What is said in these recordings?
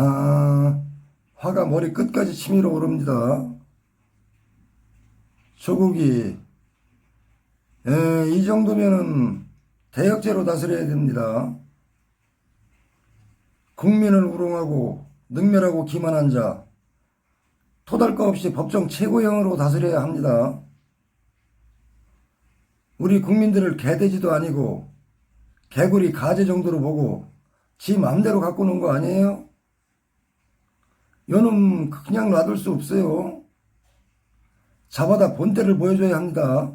아, 화가 머리 끝까지 치밀어 오릅니다. 조국이, 에, 이 정도면은 대역죄로 다스려야 됩니다. 국민을 우롱하고 능멸하고 기만한 자, 토달거 없이 법정 최고형으로 다스려야 합니다. 우리 국민들을 개돼지도 아니고 개구리 가재 정도로 보고 지 마음대로 갖고 노는 거 아니에요? 요놈 그냥 놔둘 수 없어요. 잡아다 본때를 보여줘야 합니다.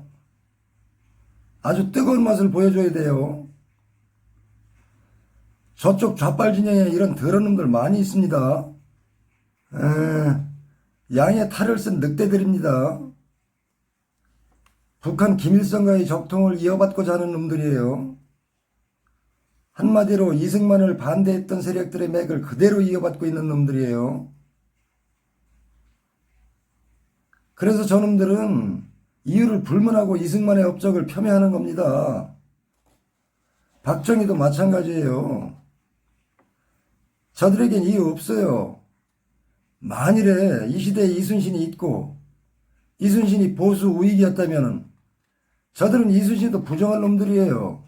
아주 뜨거운 맛을 보여줘야 돼요. 저쪽 좌빨 진영에 이런 더러운 놈들 많이 있습니다. 에, 양의 탈을 쓴 늑대들입니다. 북한 김일성과의 적통을 이어받고자 하는 놈들이에요. 한마디로 이승만을 반대했던 세력들의 맥을 그대로 이어받고 있는 놈들이에요. 그래서 저놈들은 이유를 불문하고 이승만의 업적을 폄훼하는 겁니다. 박정희도 마찬가지예요. 저들에겐 이유 없어요. 만일에 이 시대에 이순신이 있고 이순신이 보수 우익이었다면 저들은 이순신도 부정할 놈들이에요.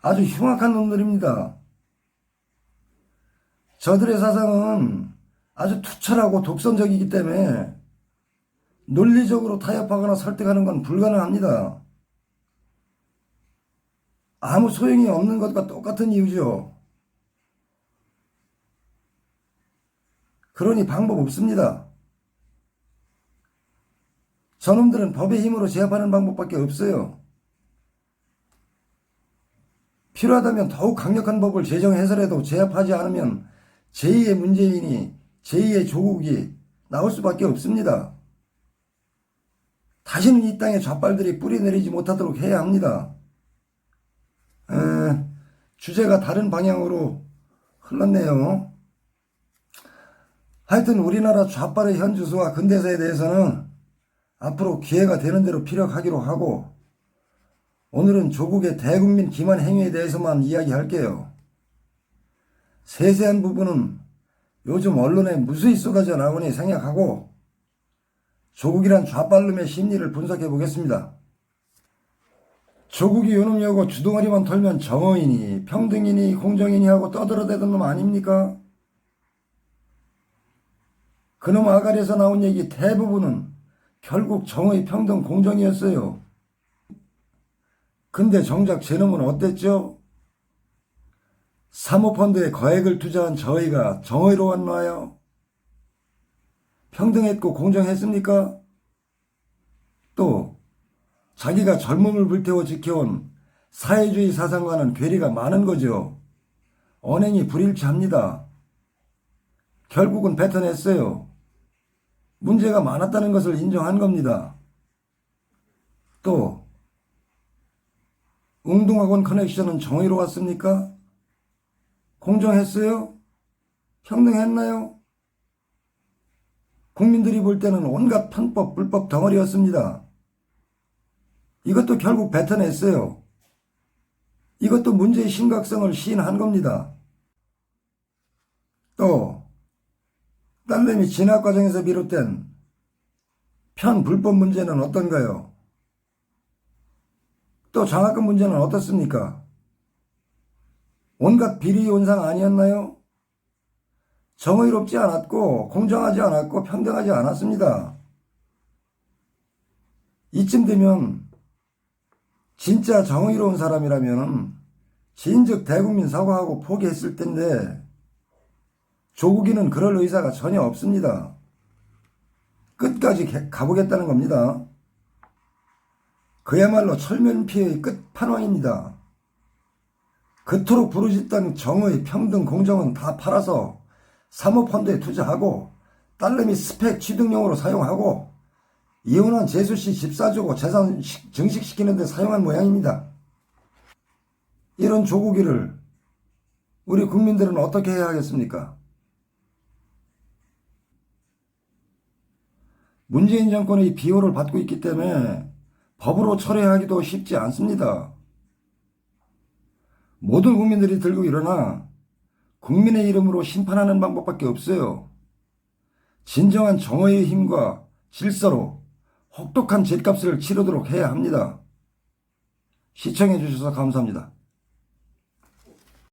아주 흉악한 놈들입니다. 저들의 사상은 아주 투철하고 독선적이기 때문에 논리적으로 타협하거나 설득하는 건 불가능합니다. 아무 소용이 없는 것과 똑같은 이유죠. 그러니 방법 없습니다. 저놈들은 법의 힘으로 제압하는 방법밖에 없어요. 필요하다면 더욱 강력한 법을 제정해서라도 제압하지 않으면 제2의 문재인이 제2의 조국이 나올 수밖에 없습니다. 다시는 이 땅에 좌빨들이 뿌리 내리지 못하도록 해야 합니다. 에, 주제가 다른 방향으로 흘렀네요. 하여튼 우리나라 좌빨의 현 주소와 근대사에 대해서는 앞으로 기회가 되는 대로 피력하기로 하고 오늘은 조국의 대국민 기만 행위에 대해서만 이야기할게요. 세세한 부분은 요즘 언론에 무수히 쏟아져 나오니 생략하고 조국이란 좌빨름의 심리를 분석해 보겠습니다. 조국이 요놈이하고 주둥아리만 털면 정의이니 평등이니 공정이니 하고 떠들어대던 놈 아닙니까? 그놈 아가리에서 나온 얘기 대부분은 결국 정의, 평등, 공정이었어요. 근데 정작 제놈은 어땠죠? 사모펀드에 거액을 투자한 저희가 정의로웠나요? 평등했고 공정했습니까? 또 자기가 젊음을 불태워 지켜온 사회주의 사상과는 괴리가 많은 거죠. 언행이 불일치합니다. 결국은 뱉어냈어요. 문제가 많았다는 것을 인정한 겁니다. 또 웅동학원 커넥션은 정의로웠습니까? 공정했어요? 평등했나요? 국민들이 볼 때는 온갖 편법, 불법 덩어리였습니다. 이것도 결국 뱉어냈어요. 이것도 문제의 심각성을 시인한 겁니다. 또 딸내미 진학 과정에서 비롯된 편불법 문제는 어떤가요? 또 장학금 문제는 어떻습니까? 온갖 비리 온상 아니었나요? 정의롭지 않았고 공정하지 않았고 평등하지 않았습니다. 이쯤 되면 진짜 정의로운 사람이라면 진즉 대국민 사과하고 포기했을 텐데 조국이는 그럴 의사가 전혀 없습니다. 끝까지 가보겠다는 겁니다. 그야말로 철면피의 끝판왕입니다. 그토록 부르짖던 정의, 평등, 공정은 다 팔아서 사모펀드에 투자하고 딸내미 스펙 취득용으로 사용하고 이혼한 재수 씨 집 사주고 재산 증식시키는 데 사용한 모양입니다. 이런 조국이를 우리 국민들은 어떻게 해야 하겠습니까? 문재인 정권의 비호를 받고 있기 때문에 법으로 철회하기도 쉽지 않습니다. 모든 국민들이 들고 일어나 국민의 이름으로 심판하는 방법밖에 없어요. 진정한 정의의 힘과 질서로 혹독한 죗값을 치르도록 해야 합니다. 시청해 주셔서 감사합니다.